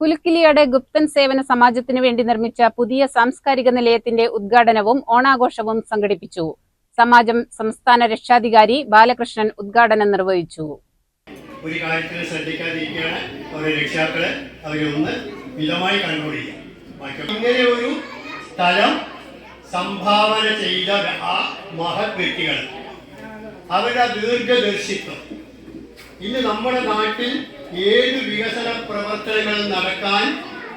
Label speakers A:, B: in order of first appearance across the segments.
A: പുലുക്കിലിയുടെ ഗുപ്തൻ സേവന സമാജത്തിനു വേണ്ടി നിർമ്മിച്ച പുതിയ സാംസ്കാരിക നിലയത്തിന്റെ ഉദ്ഘാടനവും ഓണാഘോഷവും സംഘടിപ്പിച്ചു. സമാജം സംസ്ഥാന രക്ഷാധികാരി ബാലകൃഷ്ണൻ ഉദ്ഘാടനം നിർവഹിച്ചു.
B: ഒരു കാര്യത്തിന് ശ്രദ്ധിക്കാതിരിക്കുകയാണ് അവരെ രക്ഷാക്കൾ അവരെ ഒന്ന് മിതമായി കൺട്രോൾ ഇങ്ങനെ ഒരു സ്ഥലം സംഭാവന ചെയ്ത ആ മഹത് വ്യക്തികൾ അവരുടെ ദീർഘദർശിത്വം. ഇന്ന് നമ്മുടെ നാട്ടിൽ ഏത് വികസന പ്രവർത്തനങ്ങൾ നടക്കാൻ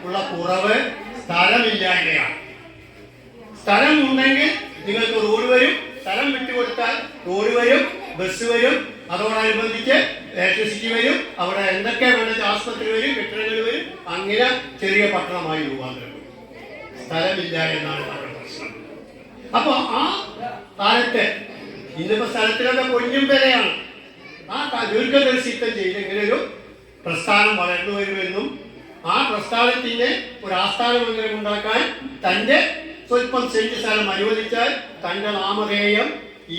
B: ഉള്ള കുറവ് സ്ഥലമില്ലായ്മയാണ് സ്ഥലം ഉണ്ടെങ്കിൽ നിങ്ങൾക്ക് റോഡ് വരും സ്ഥലം വിട്ടുകൊടുത്താൽ റോഡ് വരും ബസ് വരും അതോടനുബന്ധിച്ച് ഇലക്ട്രിസിറ്റി വരും അവിടെ എന്തൊക്കെ വേണ്ട ആസ്പത്രി വരും കെട്ടിടങ്ങൾ വരും അങ്ങനെ ചെറിയ പട്ടണമായി രൂപാന്തരപ്പെടും സ്ഥലമില്ല എന്നാണ് പ്രശ്നം. അപ്പൊ ആ കാലത്ത് ഇന്നിപ്പോ സ്ഥലത്തിലൊക്കെ കൊഞ്ഞും വിലയാണ്. ആ ദീർഘദർശിത്വം ചെയ്ത് ഇങ്ങനെ ഒരു പ്രസ്ഥാനം വളർന്നു വരുമെന്നും ആ പ്രസ്ഥാനത്തിന് ഒരു ആസ്ഥാനമംഗലം ഉണ്ടാക്കാൻ തന്റെ സ്വല്പം സെന്റ് സ്ഥലം അനുവദിച്ചാൽ തന്റെ നാമധേയം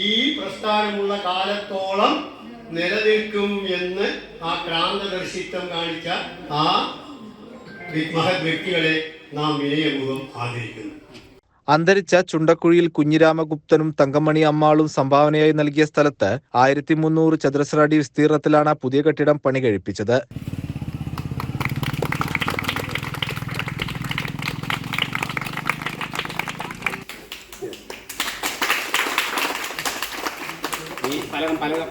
B: ഈ പ്രസ്ഥാനമുള്ള കാലത്തോളം നിലനിൽക്കും എന്ന് ആ ക്രാന്തദർശിത്വം കാണിച്ച ആ മഹത് വ്യക്തികളെ നാം വിനയപൂർവം ആദരിക്കുന്നു.
C: അന്തരിച്ച ചുണ്ടക്കുഴിയിൽ കുഞ്ഞിരാമഗുപ്തനും തങ്കമണി അമ്മാളും സംഭാവനയായി നൽകിയ സ്ഥലത്ത് ആയിരത്തി മുന്നൂറ് ചതുരശ്ര അടി വിസ്തീർണത്തിലാണ് പുതിയ കെട്ടിടം പണി കഴിപ്പിച്ചത്.
D: പലകം പലകം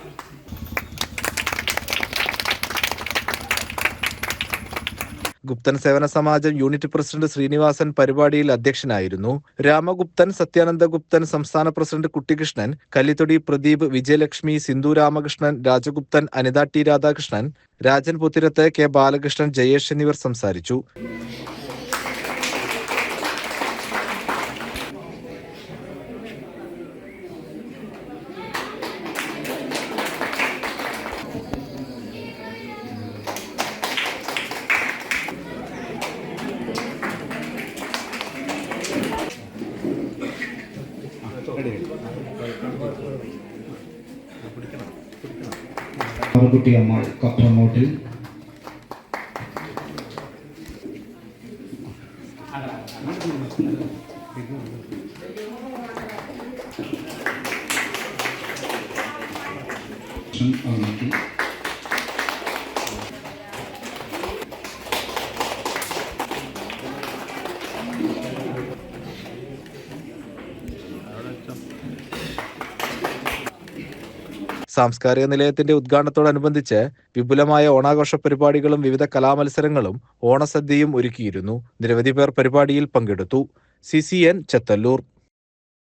C: ഗുപ്തൻ സേവന സമാജം യൂണിറ്റ് പ്രസിഡന്റ് ശ്രീനിവാസൻ പരിപാടിയിൽ അധ്യക്ഷനായിരുന്നു. രാമഗുപ്തൻ സത്യാനന്ദ ഗുപ്തൻ സംസ്ഥാന president Kuttikrishnan Kallithodi Pradeep Vijayalakshmi Sindhu Ramakrishnan Rajaguptan Anitha T Radhakrishnan Rajan Puthirath K Balakrishnan Jayesh എന്നിവർ സംസാരിച്ചു.
E: ആറുകുട്ടി അമ്മ കപ്രമോട്ടിൽ അമ്മയ്ക്ക്
C: സാംസ്കാരിക നിലയത്തിന്റെ ഉദ്ഘാടനത്തോടനുബന്ധിച്ച് വിപുലമായ ഓണാഘോഷ പരിപാടികളും വിവിധ കലാമത്സരങ്ങളും ഓണസദ്യയും ഒരുക്കിയിരുന്നു. നിരവധി പേർ പരിപാടിയിൽ പങ്കെടുത്തു. C C N Chethallur.